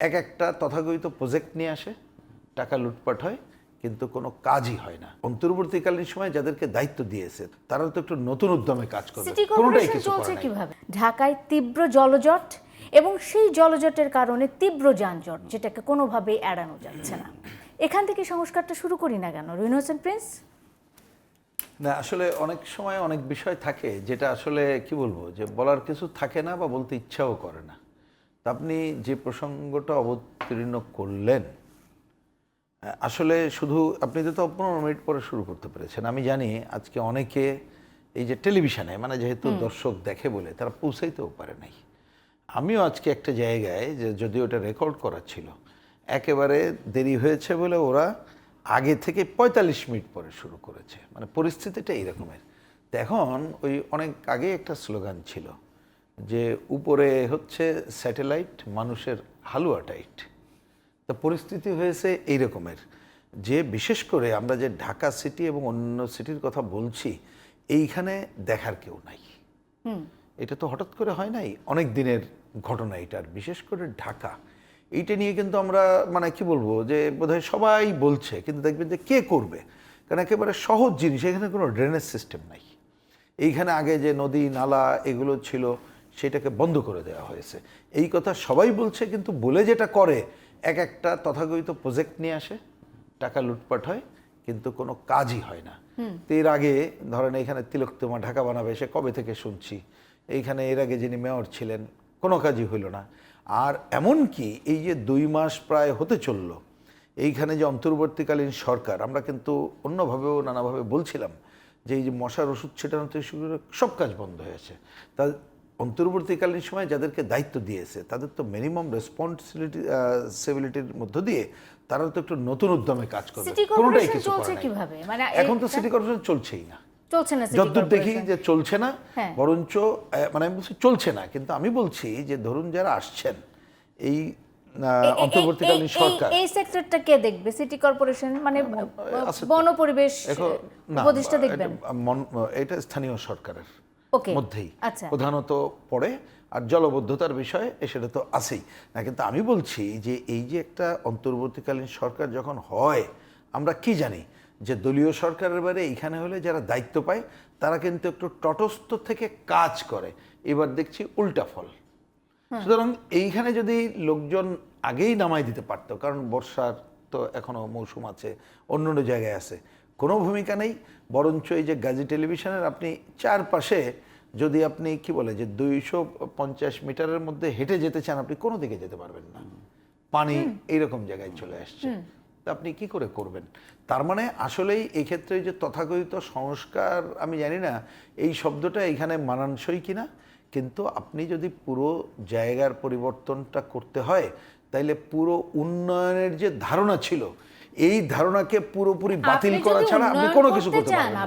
এক একটা তথাকথিত প্রজেক্ট নিয়ে আসে টাকা লুটপাট হয় কিন্তু কোনো কাজই হয় না। অন্তর্বর্তীকালীন সময় যাদেরকে দায়িত্ব দিয়েছে তারা তো একটু নতুন উদ্যমে কাজ করবে। কোনোটাই কিছু চলছে কীভাবে? ঢাকায় তীব্র জলজট এবং সেই জলজটের কারণে তীব্র যানজট যেটাকে কোনোভাবেই এড়ানো যাচ্ছে না। এখান থেকে সংস্কারটা শুরু করি না কেন? রুইন হোসেন প্রিন্স? না আসলে অনেক সময় অনেক বিষয় থাকে যেটা আসলে কি বলব যে বলার কিছু থাকে না বা বলতে ইচ্ছাও করে না। আপনি যে প্রসঙ্গটা অবতীর্ণ করলেন আসলে শুধু আপনি তো পনেরো মিনিট পরে শুরু করতে পেরেছেন। আমি জানি আজকে অনেকে এই যে টেলিভিশনে মানে যেহেতু দর্শক দেখে বলে তারা পৌঁছাইতেও পারে নাই। আমিও আজকে একটা জায়গায় যে যদিও ওটা রেকর্ড করা ছিল একেবারে দেরি হয়েছে বলে ওরা আগে থেকে পঁয়তাল্লিশ মিনিট পরে শুরু করেছে। মানে পরিস্থিতিটা এইরকমের। এখন ওই অনেক আগে একটা স্লোগান ছিল যে উপরে হচ্ছে স্যাটেলাইট মানুষের হালুয়া টাইট তো পরিস্থিতি হয়েছে এই রকমের যে বিশেষ করে আমরা যে ঢাকা সিটি এবং অন্য সিটির কথা বলছি এইখানে দেখার কেউ নাই। এটা তো হঠাৎ করে হয় নাই? অনেক দিনের ঘটনা এটার বিশেষ করে ঢাকা। এইটা নিয়ে কিন্তু আমরা মানে কি বলব যে বোধহয় সবাই বলছে কিন্তু দেখবেন যে কে করবে? কারণ একেবারে সহজ জিনিস এখানে কোনো ড্রেনেজ সিস্টেম নাই। এইখানে আগে যে নদী নালা এগুলো ছিল সেটাকে বন্ধ করে দেওয়া হয়েছে। এই কথা সবাই বলছে কিন্তু বলে যেটা করে এক একটা তথাকথিত প্রজেক্ট নিয়ে আসে টাকা লুটপাট হয় কিন্তু কোনো কাজই হয় না। তো এর আগে ধরেন এখানে তিলকতমা ঢাকা বানাবে সে কবে থেকে শুনছি? এইখানে এর আগে যিনি মেয়র ছিলেন কোনো কাজই হইল না। আর এমন কি এই যে দুই মাস প্রায় হতে চলল এইখানে যে অন্তর্বর্তীকালীন সরকার আমরা কিন্তু অন্যভাবেও নানাভাবে বলছিলাম যে এই যে মশার ওষুধ ছেটানো থেকে শুরু করে সব কাজ বন্ধ হয়েছে তা অন্তর্বর্তীকালীন সময় যাদেরকে দায়িত্ব দিয়েছে তাদের তো মিনিমাম রেসপন্সিবিলিটি সিভিলিটির মধ্য দিয়ে তারা তো একটু নতুন উদ্যমে কাজ করবে। কোনোটাই কিছু কীভাবে? মানে এখন তো সিটি কর্পোরেশন চলছেই না। চলছে না যতদূর দেখি যে চলছে না হ্যাঁ। বরঞ্চ মানে আমি বলছি চলছে না কিন্তু আমি বলছি যে ধরুন যারা আসছেন এই অন্তর্বর্তীকালীন সরকার। এই সেক্টরটা কে দেখবে? সিটি কর্পোরেশন মানে বন পরিবেশ উপদেষ্টা দেখবেন? এটা স্থানীয় সরকারের। মধ্যেই। আচ্ছা। প্রধানত পড়ে আর জলবদ্ধতার বিষয়ে সেটা তো আছেই। না কিন্তু আমি বলছি যে এই যে একটা অন্তর্বর্তীকালীন সরকার যখন হয় আমরা কি জানি? যে দলীয় সরকারের বাইরে এইখানে হলে যারা দায়িত্ব পায় তারা কিন্তু একটু তটস্থ থেকে কাজ করে। এবার দেখছি উল্টা ফল। সুতরাং এইখানে যদি লোকজন আগেই নামাই দিতে পারতো কারণ বর্ষার তো এখনও মৌসুম আছে অন্য অন্য জায়গায় আছে কোনো ভূমিকা নেই বরঞ্চ এই যে গাজী টেলিভিশনের আপনি চারপাশে যদি আপনি কি বলে যে দুইশো পঞ্চাশ মিটারের মধ্যে হেঁটে যেতে চান আপনি কোনো দিকে যেতে পারবেন না। পানি এইরকম জায়গায় চলে আসছে। তা আপনি কি করে করবেন? তার মানে আসলেই এক্ষেত্রে যে তথাকথিত সংস্কার আমি জানি না এই শব্দটা এখানে মানানসই কিনা কিন্তু আপনি যদি পুরো জায়গার পরিবর্তনটা করতে হয় তাইলে পুরো উন্নয়নের যে ধারণা ছিল এই ধারণাকে পুরোপুরি বাতিল করা ছাড়া আমি কোনো কিছু করতে পারব পারবেন না।